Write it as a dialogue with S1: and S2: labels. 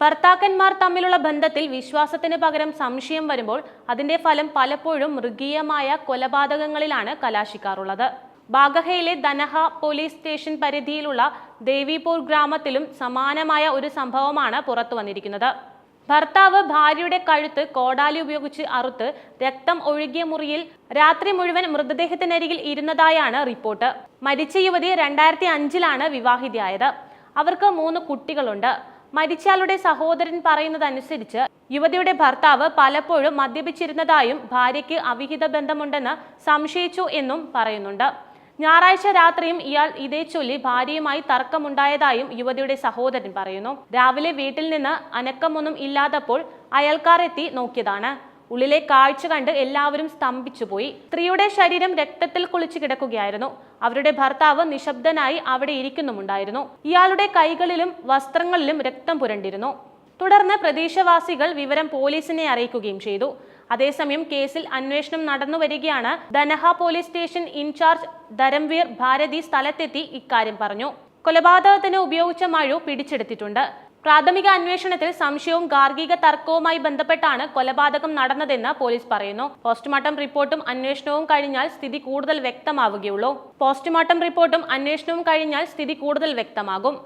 S1: ഭർത്താക്കന്മാർ തമ്മിലുള്ള ബന്ധത്തിൽ വിശ്വാസത്തിന് പകരം സംശയം വരുമ്പോൾ അതിന്റെ ഫലം പലപ്പോഴും മൃഗീയമായ കൊലപാതകങ്ങളിലാണ് കലാശിക്കാറുള്ളത്. ബാഗഹയിലെ ധനഹ പോലീസ് സ്റ്റേഷൻ പരിധിയിലുള്ള ദേവിപൂർ ഗ്രാമത്തിലും സമാനമായ ഒരു സംഭവമാണ് പുറത്തു വന്നിരിക്കുന്നത് ഭർത്താവ് ഭാര്യയുടെ കഴുത്ത് കോടാലി ഉപയോഗിച്ച് അറുത്ത് രക്തം ഒഴുകിയ മുറിയിൽ രാത്രി മുഴുവൻ മൃതദേഹത്തിനരികിൽ ഇരുന്നതായാണ് റിപ്പോർട്ട്. മരിച്ച യുവതി രണ്ടായിരത്തി അഞ്ചിലാണ് വിവാഹിതയായത്. അവർക്ക് മൂന്ന് കുട്ടികളുണ്ട്. മരിച്ചയാളുടെ സഹോദരൻ പറയുന്നതനുസരിച്ച് യുവതിയുടെ ഭർത്താവ് പലപ്പോഴും മദ്യപിച്ചിരുന്നതായും ഭാര്യയ്ക്ക് അവിഹിത ബന്ധമുണ്ടെന്ന് സംശയിച്ചു എന്നും പറയുന്നുണ്ട്. ഞായറാഴ്ച രാത്രിയും ഇയാൾ ഇതേ ചൊല്ലി ഭാര്യയുമായി തർക്കമുണ്ടായതായും യുവതിയുടെ സഹോദരൻ പറയുന്നു. രാവിലെ വീട്ടിൽ നിന്ന് അനക്കമൊന്നും ഇല്ലാത്തപ്പോൾ അയൽക്കാർ എത്തി നോക്കിയതാണ്. ഉള്ളിലെ കാഴ്ച കണ്ട് എല്ലാവരും സ്തംഭിച്ചുപോയി. സ്ത്രീയുടെ ശരീരം രക്തത്തിൽ കുളിച്ചു കിടക്കുകയായിരുന്നു. അവരുടെ ഭർത്താവ് നിശബ്ദനായി അവിടെ ഇരിക്കുന്നുമുണ്ടായിരുന്നു. ഇയാളുടെ കൈകളിലും വസ്ത്രങ്ങളിലും രക്തം പുരണ്ടിരുന്നു. തുടർന്ന് പ്രദേശവാസികൾ വിവരം പോലീസിനെ അറിയിക്കുകയും ചെയ്തു. അതേസമയം കേസിൽ അന്വേഷണം നടന്നു വരികയാണ് Dhanaha police station incharge Dharamvir Bharti സ്ഥലത്തെത്തി ഇക്കാര്യം പറഞ്ഞു. കൊലപാതകത്തിന് ഉപയോഗിച്ച മഴു പിടിച്ചെടുത്തിട്ടുണ്ട്. പ്രാഥമിക അന്വേഷണത്തിൽ സംശയവും ഗാർഹിക തർക്കവുമായി ബന്ധപ്പെട്ടാണ് കൊലപാതകം നടന്നതെന്ന് പോലീസ് പറയുന്നു. പോസ്റ്റ്മോർട്ടം റിപ്പോർട്ടും അന്വേഷണവും കഴിഞ്ഞാൽ സ്ഥിതി കൂടുതൽ വ്യക്തമാവുകയുള്ളൂ. പോസ്റ്റ്മോർട്ടം റിപ്പോർട്ടും അന്വേഷണവും കഴിഞ്ഞാൽ സ്ഥിതി കൂടുതൽ വ്യക്തമാകും.